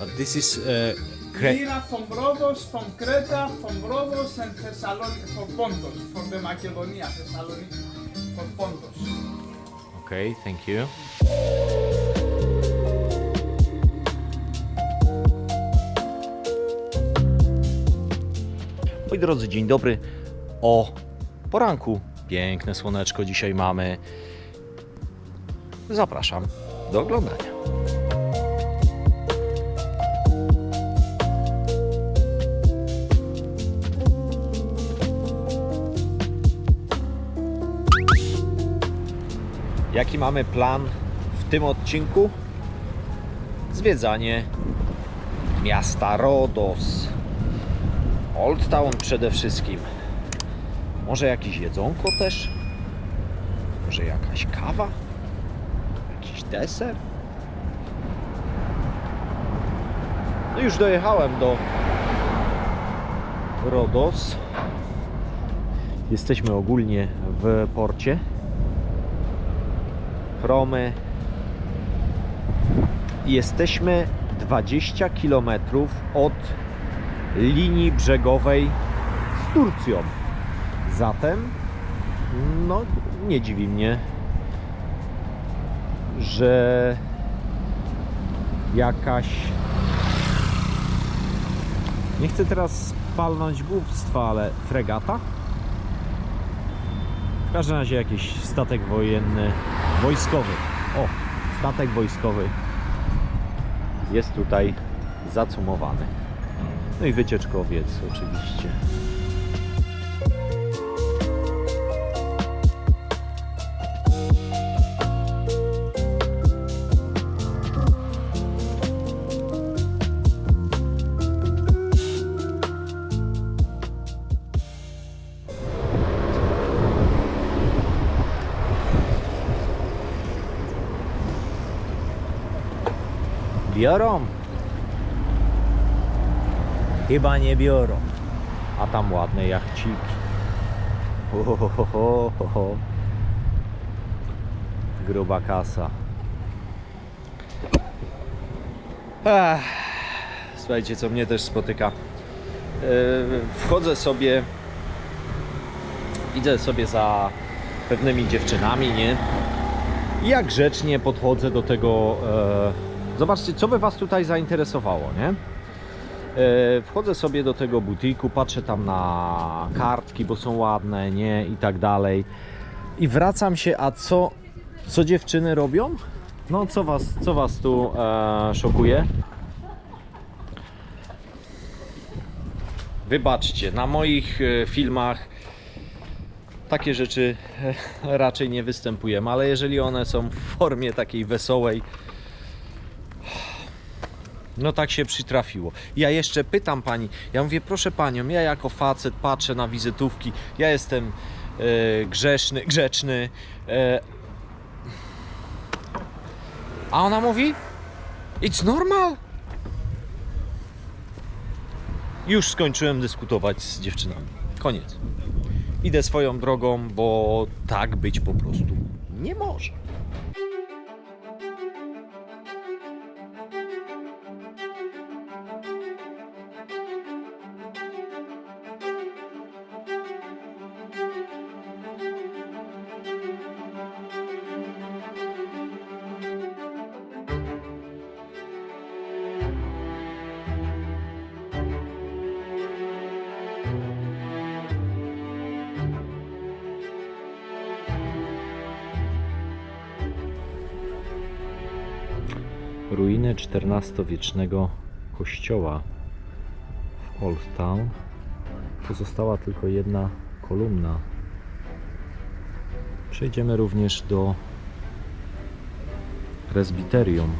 But this is uh, Cre- Lyra from Rhodos, from Creta, from Rhodos and Thessaloniki, for Pontos, from the Macedonia, Thessaloniki, for Pontos. Okay, thank you. Moi drodzy, dzień dobry. O poranku. Piękne słoneczko dzisiaj mamy. Zapraszam do oglądania. Jaki mamy plan w tym odcinku? Zwiedzanie miasta Rodos. Old Town przede wszystkim. Może jakieś jedzonko też? Może jakaś kawa? Jakiś deser? No już dojechałem do Rodos. Jesteśmy ogólnie w porcie. Promy. Jesteśmy 20 km od linii brzegowej z Turcją. Zatem, no, nie dziwi mnie, że jakaś. Nie chcę teraz palnąć głupstwa, ale fregata? W każdym razie jakiś statek wojenny, wojskowy. O, statek wojskowy jest tutaj zacumowany. No i wycieczkowiec oczywiście. Biorą. Chyba nie biorą. A tam ładne jachciki. Ho, ho, ho, ho, ho, ho. Gruba kasa. Ech, Słuchajcie, co mnie też spotyka. Yy, Wchodzę sobie, idę sobie za pewnymi dziewczynami, nie? I jak grzecznie podchodzę do tego. Zobaczcie, co by Was tutaj zainteresowało, nie? E, wchodzę sobie do tego butiku, patrzę tam na kartki, bo są ładne, nie? I tak dalej. I wracam się, a co, co dziewczyny robią? No, co Was, co was tu e, szokuje? Wybaczcie, na moich e, filmach takie rzeczy e, raczej nie występujemy, ale jeżeli one są w formie takiej wesołej, no tak się przytrafiło. Ja jeszcze pytam pani, ja mówię, proszę panią, ja jako facet patrzę na wizytówki, ja jestem e, grzeszny, grzeczny. E, a ona mówi, it's normal. Już skończyłem dyskutować z dziewczynami. Koniec. Idę swoją drogą, bo tak być po prostu nie może. Ruiny XIV-wiecznego kościoła w Old Town. Pozostała tylko jedna kolumna. Przejdziemy również do prezbiterium.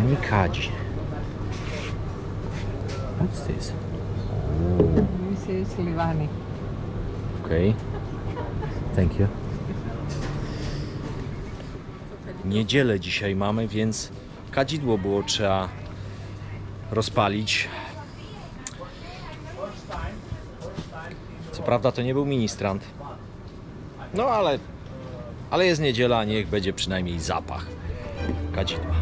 Pani Kadzi. What's this? is Livani. Okej. Thank you. Niedzielę dzisiaj mamy, więc kadzidło było trzeba rozpalić. Co prawda to nie był ministrant. No ale, ale jest niedziela, niech będzie przynajmniej zapach kadzidła.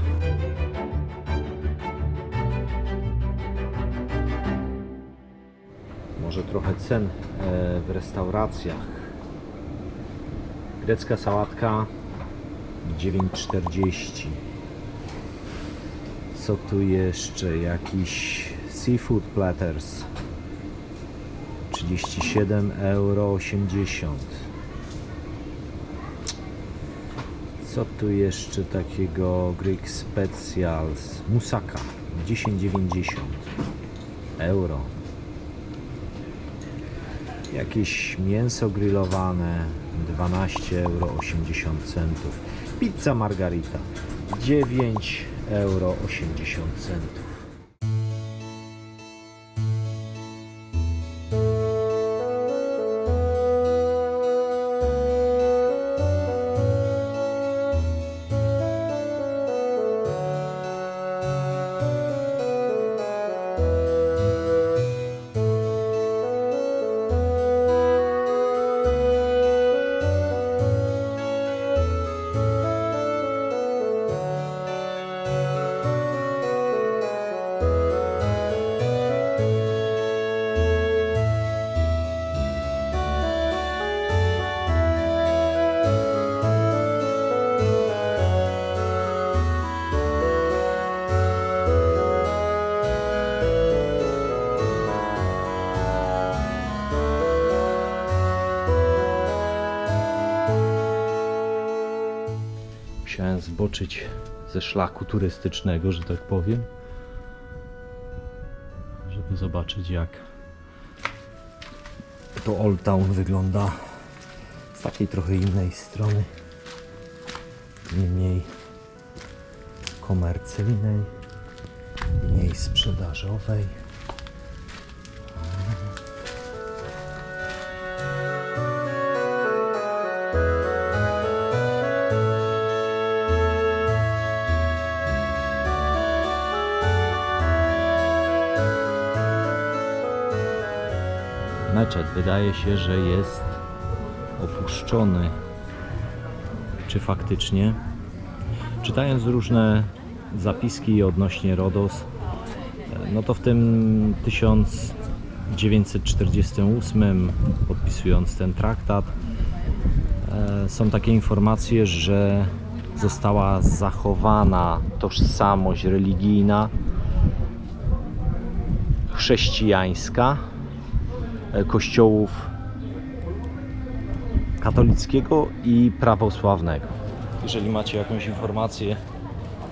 Trochę cen e, w restauracjach. Grecka sałatka 9,40. Co tu jeszcze? Jakiś seafood platters 37,80 euro. Co tu jeszcze takiego? Greek Specials Musaka 10,90 euro. Jakieś mięso grillowane 12,80 euro. Pizza margarita 9,80 euro. Zboczyć ze szlaku turystycznego, że tak powiem, żeby zobaczyć jak to Old Town wygląda z takiej trochę innej strony, mniej komercyjnej, mniej sprzedażowej. Meczet wydaje się, że jest opuszczony. Czy faktycznie? Czytając różne zapiski odnośnie Rodos, no to w tym 1948 podpisując ten traktat e, są takie informacje, że została zachowana tożsamość religijna chrześcijańska kościołów katolickiego i prawosławnego. Jeżeli macie jakąś informację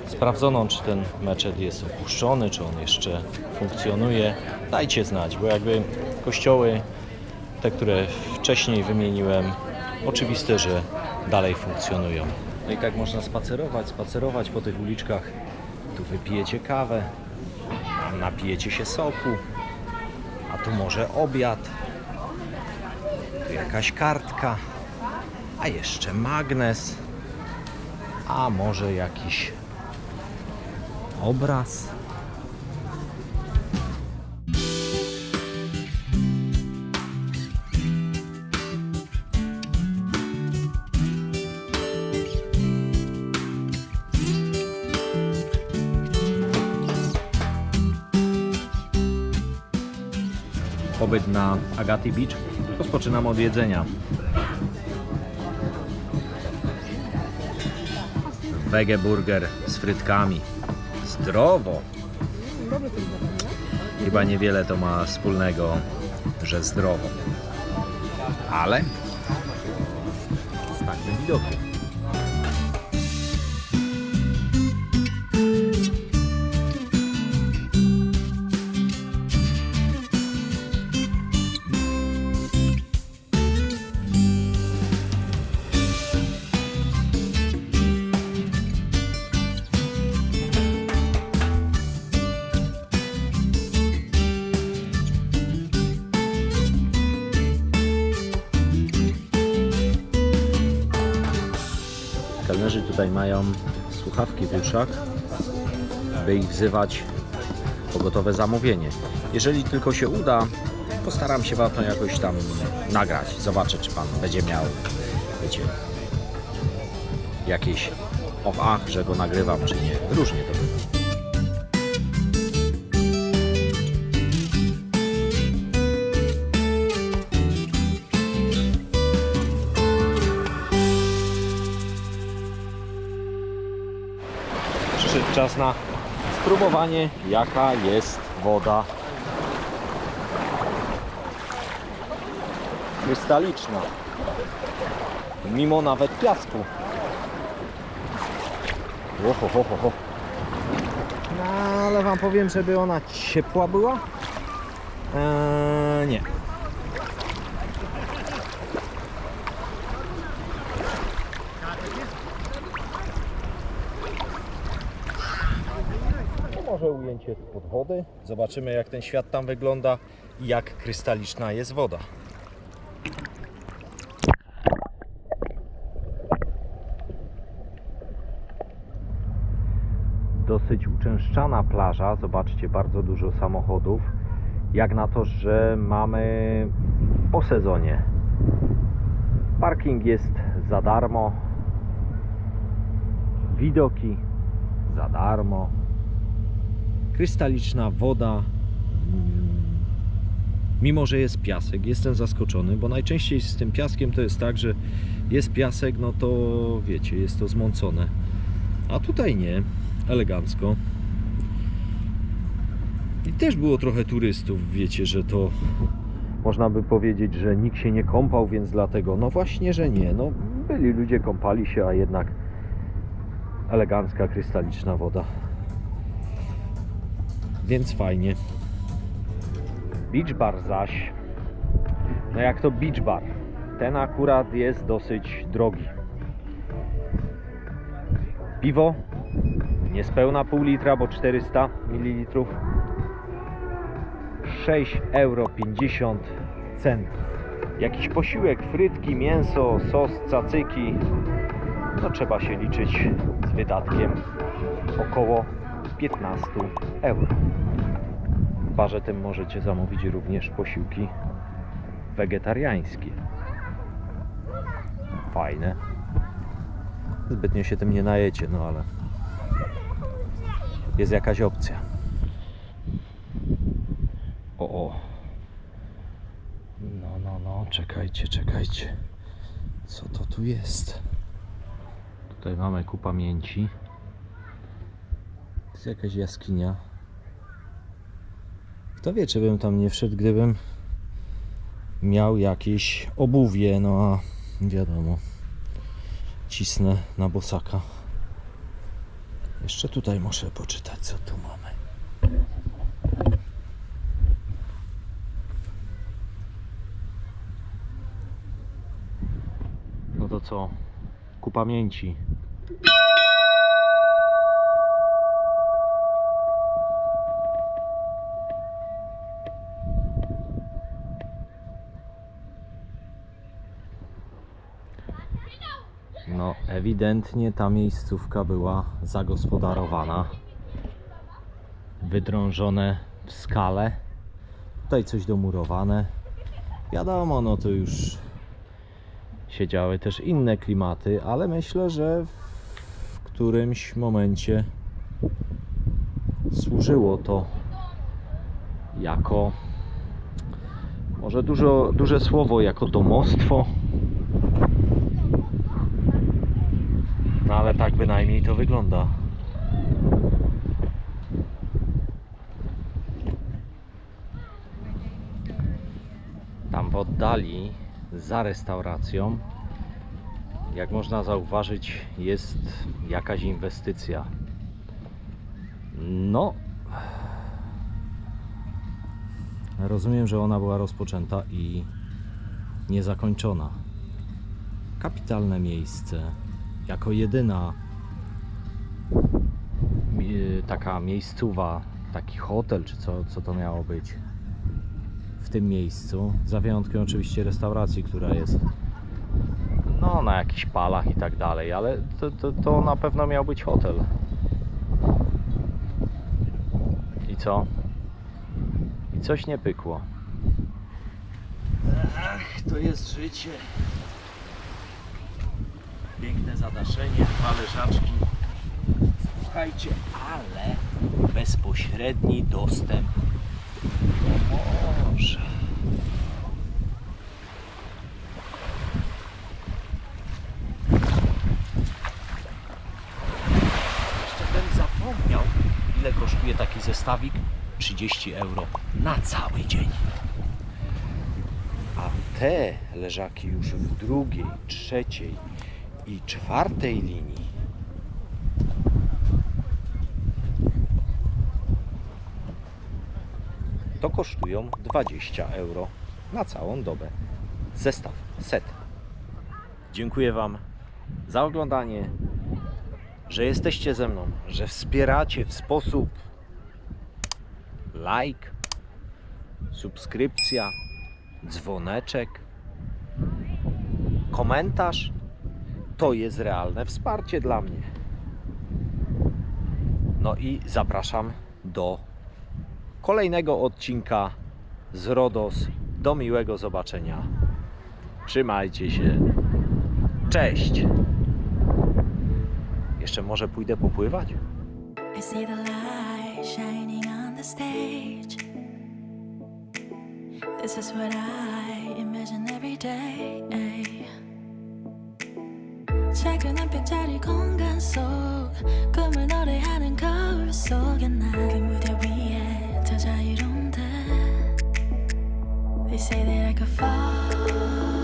sprawdzoną, czy ten meczet jest opuszczony, czy on jeszcze funkcjonuje, dajcie znać, bo jakby kościoły, te, które wcześniej wymieniłem, oczywiste, że dalej funkcjonują. No i tak można spacerować, spacerować po tych uliczkach. Tu wypijecie kawę, napijecie się soku, tu może obiad, tu jakaś kartka, a jeszcze magnes, a może jakiś obraz. Pobyt na Agati Beach rozpoczynamy od jedzenia. Wege burger z frytkami. Zdrowo. Chyba niewiele to ma wspólnego, że zdrowo. Ale z takim widokiem. Tutaj mają słuchawki w uszach, by ich wzywać po gotowe zamówienie. Jeżeli tylko się uda, postaram się Wam to jakoś tam nagrać. Zobaczę, czy Pan będzie miał, wiecie, jakieś och, ach, że go nagrywam, czy nie. Różnie to bywa. Na spróbowanie, jaka jest woda krystaliczna. Mimo nawet piasku. Oho, ho, ho, ho. No, ale wam powiem, żeby ona ciepła była? Eee, nie. Ujęcie spod wody. Zobaczymy jak ten świat tam wygląda i jak krystaliczna jest woda. Dosyć uczęszczana plaża. Zobaczcie, bardzo dużo samochodów. Jak na to, że mamy po sezonie. Parking jest za darmo. Widoki za darmo krystaliczna woda. Mm, Mimo, że jest piasek, jestem zaskoczony, bo najczęściej z tym piaskiem to jest tak, że jest piasek, no to wiecie, jest to zmącone. A tutaj nie, elegancko. I też było trochę turystów, wiecie, że to można by powiedzieć, że nikt się nie kąpał, więc dlatego. No właśnie, że nie. No, byli ludzie, kąpali się, a jednak elegancka, krystaliczna woda więc fajnie. Beach bar zaś, no jak to beach bar, ten akurat jest dosyć drogi. Piwo, niespełna pół litra, bo 400 ml. 6,50 euro. Jakiś posiłek, frytki, mięso, sos, cacyki. No trzeba się liczyć z wydatkiem około 15 euro. W barze tym możecie zamówić również posiłki wegetariańskie. Fajne. Zbytnio się tym nie najecie, no ale jest jakaś opcja. O, o. No, no, no, czekajcie, czekajcie. Co to tu jest? Tutaj mamy ku pamięci. Jest jakaś jaskinia. Kto wie, czy bym tam nie wszedł, gdybym miał jakieś obuwie, no a wiadomo, cisnę na bosaka. Jeszcze tutaj muszę poczytać, co tu mamy. No to co? Ku pamięci. Ewidentnie ta miejscówka była zagospodarowana. Wydrążone w skale. Tutaj coś domurowane. Wiadomo, no to już siedziały też inne klimaty, ale myślę, że w którymś momencie służyło to jako może dużo, duże słowo, jako domostwo. No ale tak bynajmniej to wygląda. Tam w oddali, za restauracją, jak można zauważyć, jest jakaś inwestycja. No, rozumiem, że ona była rozpoczęta i niezakończona. Kapitalne miejsce, jako jedyna taka miejscowa, taki hotel, czy co, co to miało być w tym miejscu. Za wyjątkiem oczywiście restauracji, która jest no na jakichś palach i tak dalej, ale to, to, to na pewno miał być hotel. I co? I coś nie pykło. Ach, to jest życie. Piękne zadaszenie, dwa leżaczki. Słuchajcie, ale bezpośredni dostęp do morza. Jeszcze bym zapomniał, ile kosztuje taki zestawik. 30 euro na cały dzień. A te leżaki już w drugiej, trzeciej i czwartej linii to kosztują 20 euro na całą dobę. Zestaw, set. Dziękuję Wam za oglądanie, że jesteście ze mną, że wspieracie w sposób like, subskrypcja, dzwoneczek, komentarz. To jest realne wsparcie dla mnie. No i zapraszam do kolejnego odcinka z Rodos. Do miłego zobaczenia. Trzymajcie się. Cześć. Jeszcze może pójdę popływać? I see the light shining on the stage. This is what I imagine every day. 작은 빛자리 공간 속 꿈을 노래하는 거울 속에 난그 무대 위에 더 자유로운데 They say that I could fall